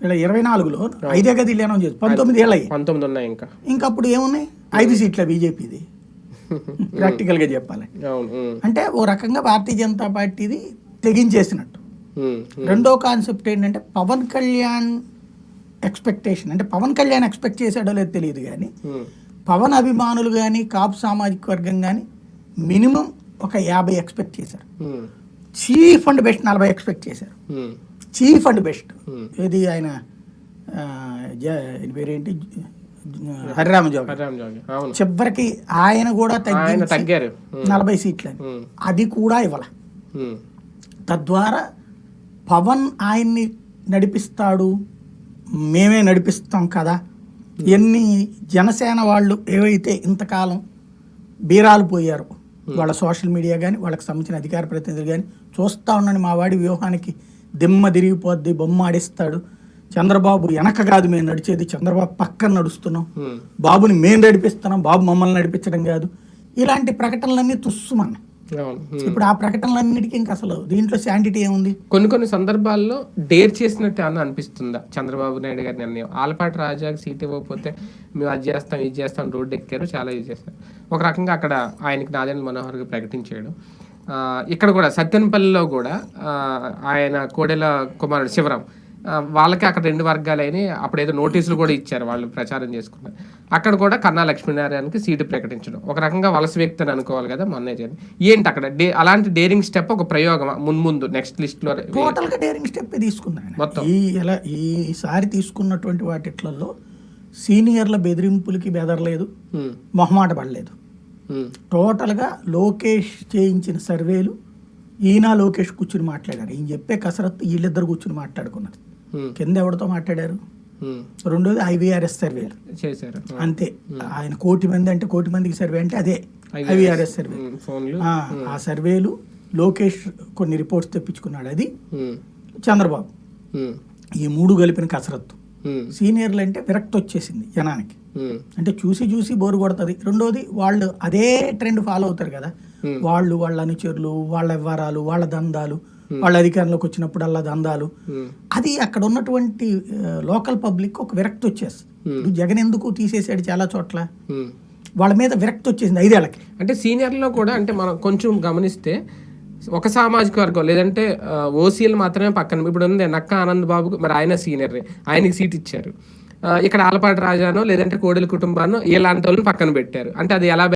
వీళ్ళ ఇరవై నాలుగులో ఐదే గది లేనం చేసి పంతొమ్మిది ఏళ్ళు అయ్యాయి పంతొమ్మిది ఉన్నాయి ఇంకా ఇంకా అప్పుడు ఏమున్నాయి ఐదు సీట్ల బీజేపీది ప్రాక్టికల్గా చెప్పాలి. అంటే ఓ రకంగా భారతీయ జనతా పార్టీది తెగించేసినట్టు. రెండో కాన్సెప్ట్ ఏంటంటే పవన్ కళ్యాణ్ ఎక్స్పెక్టేషన్ అంటే పవన్ కళ్యాణ్ ఎక్స్పెక్ట్ చేశాడో లేదో తెలియదు కానీ. పవన్ అభిమానులు కానీ కాపు సామాజిక వర్గం కానీ మినిమం ఒక యాభై ఎక్స్పెక్ట్ చేశారు. చీఫ్ అండ్ బెస్ట్ నలభై ఎక్స్పెక్ట్ చేశారు. Chief and best. Hmm. ఇది ఆయన పేరేంటి? హరిరామ జోగ. చివరికి ఆయన కూడా తగ్గారు. ఉమ్. నలభై సీట్లని. ఉమ్. అది కూడా ఇవ్వాల. తద్వారా పవన్ ఆయన్ని నడిపిస్తాడు మేమే నడిపిస్తాం కదా. ఎన్ని జనసేన వాళ్ళు ఏవైతే ఇంతకాలం బీరాలు పోయారు వాళ్ళ సోషల్ మీడియా కానీ వాళ్ళకి సంబంధించిన అధికార ప్రతినిధులు కానీ చూస్తా ఉన్నాను మా వాడి వ్యూహానికి. దిమ్మ తిరిగిపోద్ది బొమ్మ ఆడిస్తాడు. చంద్రబాబు వెనక కాదు మేము నడిచేది చంద్రబాబు పక్కన నడుస్తున్నాం. బాబుని మేము నడిపిస్తున్నాం బాబు మమ్మల్ని నడిపించడం కాదు. ఇలాంటి ప్రకటనలన్నీ ఉమ్. ఇప్పుడు ఆ ప్రకటనలన్నిటికీ ఇంకా అసలు దీంట్లో శాంటిటీ ఏముంది? కొన్ని కొన్ని సందర్భాల్లో డేర్ చేసినట్టు అని అనిపిస్తుందా? చంద్రబాబు నాయుడు గారి నిర్ణయం. ఆలపాటి రాజాకి సీట్ ఇవ్వకపోతే మేము అది చేస్తాం ఇది చేస్తాం రోడ్డు ఎక్కారు చాలా ఇది చేస్తారు ఒక రకంగా అక్కడ ఆయనకి నాదేంద్ర మనోహర్ గారు ప్రకటించాడు. ఇక్కడ కూడా సత్యనపల్లిలో కూడా ఆయన కోడెల కుమారుడు శివరాం వాళ్ళకి అక్కడ రెండు వర్గాలైన అప్పుడు ఏదో నోటీసులు కూడా ఇచ్చారు వాళ్ళు ప్రచారం చేసుకున్నారు అక్కడ కూడా కన్నా లక్ష్మీనారాయణకి సీటు ప్రకటించడం. ఒక రకంగా వలస వ్యక్తి అని అనుకోవాలి కదా మొన్నే జరిగింది. ఏంటి అక్కడ? డే అలాంటి డేరింగ్ స్టెప్ ఒక ప్రయోగం మున్ముందు నెక్స్ట్ లిస్ట్లో టోటల్గా డేరింగ్ స్టెప్ తీసుకున్నాను మొత్తం. ఈ ఎలా ఈసారి తీసుకున్నటువంటి వాటిట్లలో సీనియర్ల బెదిరింపులకి బెదరలేదు. మొహమాట పడలేదు. టోటల్గా లోకేష్ చేయించిన సర్వేలు ఈయన లోకేష్ కూర్చుని మాట్లాడారు. ఈయన చెప్పే కసరత్తు వీళ్ళిద్దరు కూర్చుని మాట్లాడుకున్నారు. కింద ఎవరితో మాట్లాడారు? రెండోది ఐవీఆర్ఎస్ సర్వేలు చేశారు. అంతే. ఆయన కోటి మంది అంటే కోటి మందికి సర్వే అంటే అదే ఐవీఆర్ఎస్ సర్వే. ఆ, సర్వేలు లోకేష్ కొన్ని రిపోర్ట్స్ తెప్పించుకున్నాడు. అది చంద్రబాబు. ఈ మూడు కలిపిన కసరత్తు. సీనియర్లు అంటే విరక్తి వచ్చేసింది జనానికి. ఉమ్, అంటే చూసి చూసి బోరు కొడుతుంది. రెండోది వాళ్ళు అదే ట్రెండ్ ఫాలో అవుతారు కదా. Hmm. వాళ్ళు వాళ్ళ అనుచరులు వాళ్ళ వ్యవహారాలు వాళ్ళ దందాలు వాళ్ళ అధికారంలోకి వచ్చినప్పుడల్లా దందాలు. ఉమ్, అది అక్కడ ఉన్నటువంటి లోకల్ పబ్లిక్ ఒక విరక్తి వచ్చేస్తుంది. జగన్ ఎందుకు తీసేసాడు చాలా చోట్ల. వాళ్ళ మీద విరక్తి వచ్చేసింది ఐదేళ్ళకి అంటే సీనియర్లో కూడా అంటే మనం కొంచెం గమనిస్తే ఒక సామాజిక వర్గం లేదంటే ఓసీలు మాత్రమే పక్కన. ఇప్పుడు ఉంది నక్క ఆనంద్ బాబు మరి ఆయన సీనియర్ ఆయనకి సీట్ ఇచ్చారు. ఇక్కడ ఆలపాటి రాజానో లేదంటే కోడెల కుటుంబాన్నో ఇలాంటి వాళ్ళని పక్కన పెట్టారు. అంటే అది ఎలా